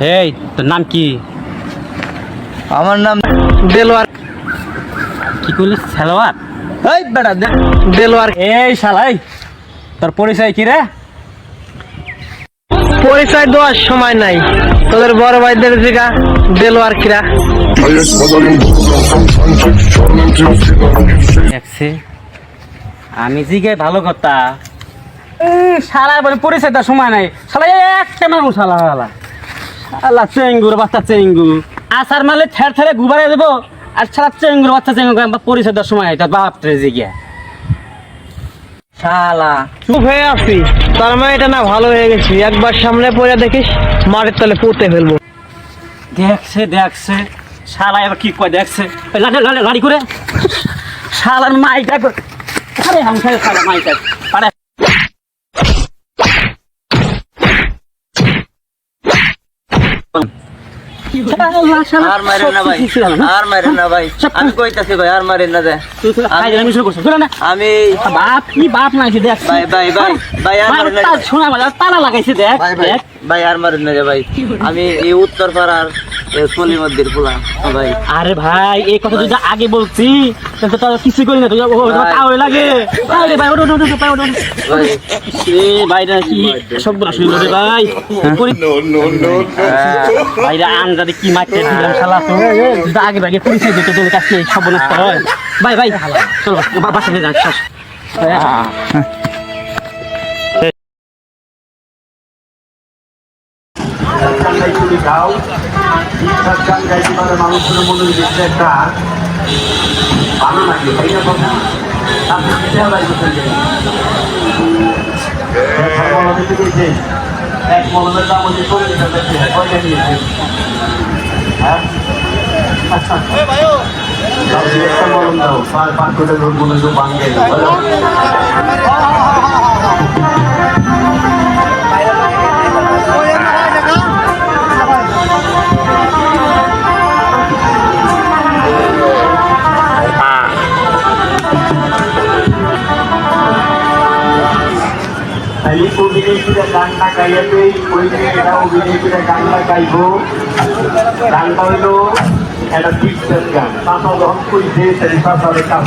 এই তোর নাম কি? আমার নাম দেলোয়ার। কি করলি সালোয়ার এই বেটা দেলোয়ার। এই শালাই তোর পরিচয় কি রে? পরিচয় দেওয়ার সময় নাই। তোদের বড় ভাইদের জিগা দেলোয়ার কিরা। দেখছে। আমি জিগে ভালো কথা। শালা বলে পরিচয় তার সময় নাই। শালা এক মানুষ শালা শালা। শালা চেঙ্গুর বাচ্চা, চেঙ্গু। আসার মালে ঠের ঠেরে গুবারে দেবো। আর শালা চেঙ্গুর বাচ্চা, চেঙ্গু পরিচয় তার সময় তার বাপ রে জিগিয়া শালা। চুপ হয়ে আছি। তার মানে এটা না ভালো হয়ে গেছি। একবার সামনে পড়ে দেখিস, মাটির তলে পুঁতে ফেলব। দেখছে দেখছে। শালা, এবার কি কয় দেখছে? লাড়ি করে। শালার মাইটা আরে হামসা শালা মাইটা। আরে মারেন না ভাই আর মারেন না ভাই। আমি কইতাছি ভাই আর মারেন না যায় আমি বাপ কি বাপ নাইছে দেখ। ভাই, ভাই, ভাই, ভাই, আর মারেন না। শোনা বাজার তালা লাগাইছে দেখ ভাই ভাই ভাই আর মারেন না যায় ভাই। আমি এই উত্তর পাড়ার পোলা ভাই। আরে ভাই এই কথা যদি আগে বলছি তাহলে তো তোর কিছু করি না তুই ভাই। লাগে। আরে ভাই ওটো ওটো ওটো পাই ভাই। এ ভাইরা কি সব রে ভাই। আন্দাজে কি মারতে দিলাম শালা তো যদি আগে ভাগে পরিচয় দিতে তোদের কাছে সব বনাস হয়। ভাই ভাই চলো বা- বাসাতে যান শেষ গাও বিশ্বাস গান গাইতে পারে মানুষের মনে দিচ্ছে একটা ভালো লাগে তাই না কথা আপনি কিসে যে? এক। মলমের দাম হচ্ছে চল্লিশ হাজার কয়টা নিয়েছে? হ্যাঁ? দিয়ে একটা মলম দাও। পাঁচ- পাঁচ করে লোক মনে হয় বানিয়ে অভিনয়ীরা গানটা গাইয়াতে ওই মেয়েরা অভিনয়ীরা গানটা গাইব। গানটা হইল একটা বিশ্বস গান। পাশা যখন কইছে সেই কাজ